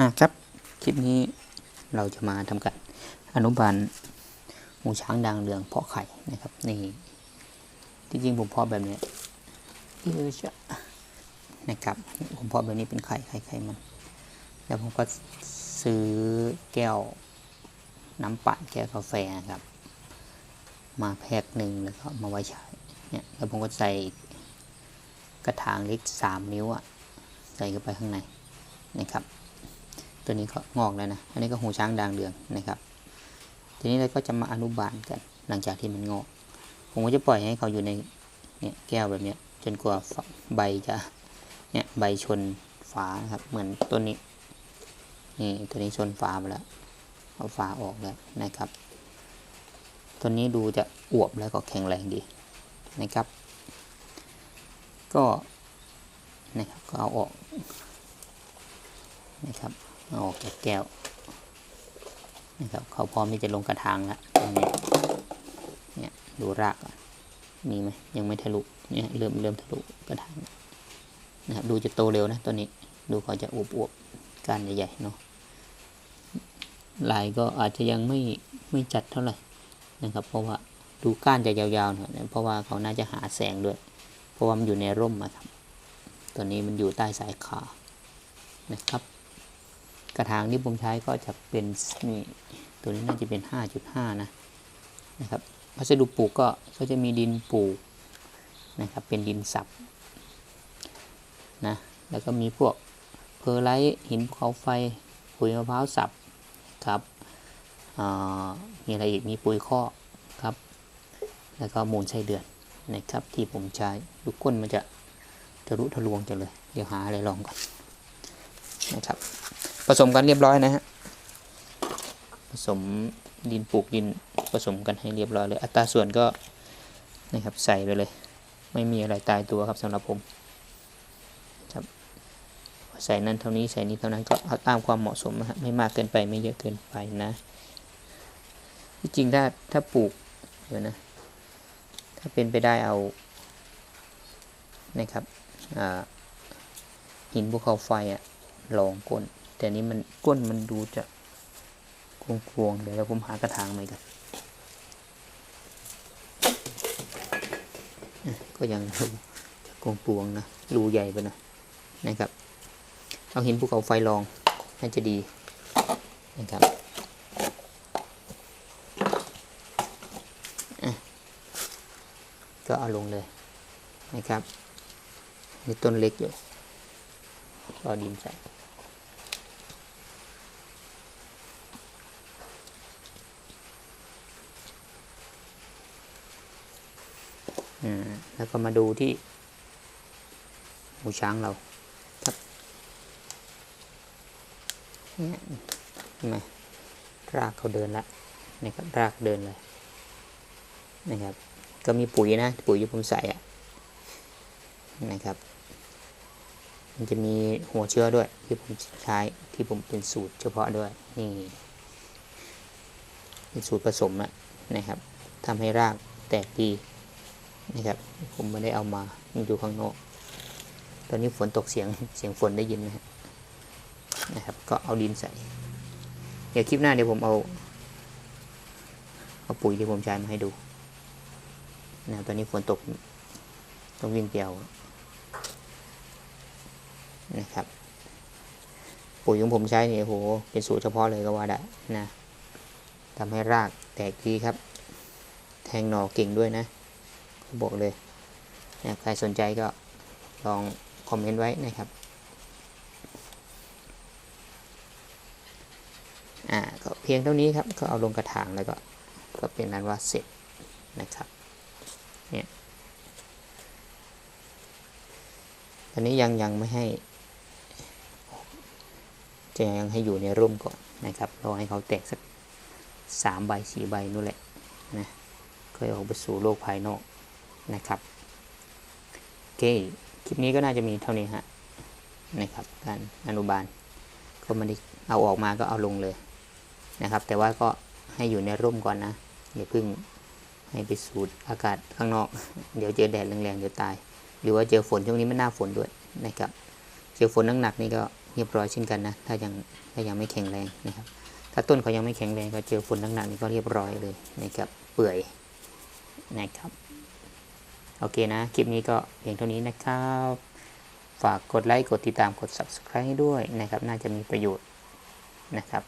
มาครับ คลิปนี้เราจะมาทำการอนุบาลหูช้างด่างเหลืองเพาะไข่นะครับนี่ที่จริงผมเพาะแบบนี้ยเออจะนะครับ ผมเพาะแบบนี้เป็นไข่ไข่ไข่มัน แล้วผมก็ซื้อแก้วน้ำปั่นแก้วกาแฟครับ มาแพ็คหนึ่งแล้วก็มาไว้ใช้เนี่ยแล้วผมก็ใส่กระถางเล็กสามนิ้วอะใส่เข้าไปข้างในนะครับ ตัวนี้ก็งอกแล้วนะ อันนี้ก็หูช้างด่างเหลืองนะครับ ทีนี้เราก็จะมาอนุบาลกันหลังจากที่มันงอก ผมก็จะปล่อยให้เขาอยู่ในเนี่ยแก้วแบบเนี้ยจนกว่าใบจะเนี่ยใบชนฝาครับ เหมือนต้นนี้ นี่ตัวนี้ชนฝาไปแล้ว เอาฝาออกแล้วนะครับ ตัวนี้ดูจะอวบแล้วก็แข็งแรงดีนะครับ ก็นะครับก็เอาออกนะครับ ออกจากแก้วนะครับเขาพร้อมที่จะลงกระถางแล้วตรงนี้เนี่ยดูรากก่อนมีไหมยังไม่ทะลุเนี่ยเริ่มเริ่มทะลุกระถางนะครับดูจะโตเร็วนะตัวนี้ดูเขาจะอวบอวบๆก้านใหญ่ๆเนาะลายก็อาจจะยังไม่ไม่จัดเท่าไหร่นะครับ เพราะว่าดูก้านจะยาวๆหน่อยเพราะว่าเขาน่าจะหาแสงด้วย เพราะว่ามันอยู่ในร่มอะครับ ตัวนี้มันอยู่ใต้สายขานะครับ กระถางที่ผมใช้ก็จะเป็นนี่ตัวนี้น่าจะเป็น 5.5 นะนะครับวัสดุปลูกก็ก็จะมีดินปลูกนะครับเป็นดินสับนะแล้วก็มีพวกเพอร์ไลท์หินภูเขาไฟปุ๋ยมะพร้าวสับครับมีอะไรอีกมีปุ๋ยข้อครับ แล้วก็มูลไส้เดือนนะครับที่ผมใช้ดูก้นมันจะทะลุทะลวงจังเลย เดี๋ยวหาอะไรลองก่อนนะครับ ผสมกันเรียบร้อยนะฮะผสมดินปลูกดินผสมกันให้เรียบร้อยเลย อัตราส่วนก็นะครับใส่ไปเลย ไม่มีอะไรตายตัวครับสำหรับผมครับใส่นั้นเท่านี้ใส่นี้เท่านั้นก็เอาตามความเหมาะสมนะฮะไม่มากเกินไปไม่เยอะเกินไปนะที่จริงถ้าถ้าปลูกเดี๋ยวนะ ถ้าเป็นไปได้เอานะครับหินภูเขาไฟอะรองก้น แต่นี้มันก้นมันดูจะกวงๆเดี๋ยวผมหากระถางใหม่กันก็ยังดูจะกวงๆนะรูใหญ่ไปนะนะครับเอาหินภูเขาไฟรองน่าจะดีนะครับก็เอาลงเลยนะครับนี่ต้นเล็กอยู่ก็ดินใส่ แล้วก็มาดูที่หมูช้างเราครับเนี่ยเห็นไหมรากเขาเดินละนี่ครับรากเดินเลยนะครับ ก็มีปุ๋ยนะ ปุ๋ยที่ผมใส่อะนะครับ มันจะมีหัวเชื้อด้วยที่ผมใช้ที่ผมเป็นสูตรเฉพาะด้วยนี่เป็นสูตรผสมอะนะครับทำให้รากแตกดี นะครับผมไม่ได้เอามาอยู่ข้างนอก ตอนนี้ฝนตกเสียงเสียงฝนได้ยินนะนะครับ ก็เอาดินใส่ เดี๋ยวคลิปหน้าเดี๋ยวผมเอาเอาปุ๋ยที่ผมใช้มาให้ดูนะตอนนี้ฝนตกต้องวิ่งเปียวนะครับ ปุ๋ยของผมใช้เนี่ยโหเป็นสูตรเฉพาะเลยก็ว่าได้นะทำให้รากแตกดีครับ แทงหน่อเก่งด้วยนะ บอกเลยนะใครสนใจก็ลองคอมเมนต์ไว้นะครับอ่าก็เพียงเท่านี้ครับ ก็เอาลงกระถางแล้วก็ก็เป็นนั้นว่าเสร็จนะครับเนี่ยตอนนี้ยังยังไม่ให้ จะยังให้อยู่ในร่มก่อนนะครับรอให้เขาแตกสักสามใบสี่ใบนู่นแหละนะค่อยออกไปสู่โลกภายนอก นะครับโอเคคลิปนี้ก็น่าจะมีเท่านี้ฮะนะครับ การอนุบาลก็ไม่ได้เอาออกมาก็เอาลงเลยนะครับ แต่ว่าก็ให้อยู่ในร่มก่อนนะอย่าเพิ่งให้ไปสูดอากาศข้างนอก เดี๋ยวเจอแดดแรงๆเดี๋ยวตาย หรือว่าเจอฝนช่วงนี้ไม่น่าฝนด้วยนะครับ เจอฝนหนักๆนี่ก็เรียบร้อยเช่นกันนะ ถ้ายังถ้ายังไม่แข็งแรงนะครับ ถ้าต้นเขายังไม่แข็งแรงก็เจอฝนหนักๆนี่ก็เรียบร้อยเลยนะครับ เปื่อยนะครับ โอเคนะ คลิปนี้ก็เพียงเท่านี้นะครับ ฝากกดไลค์ กดติดตาม กด subscribe ให้ด้วยนะครับ น่าจะมีประโยชน์นะครับ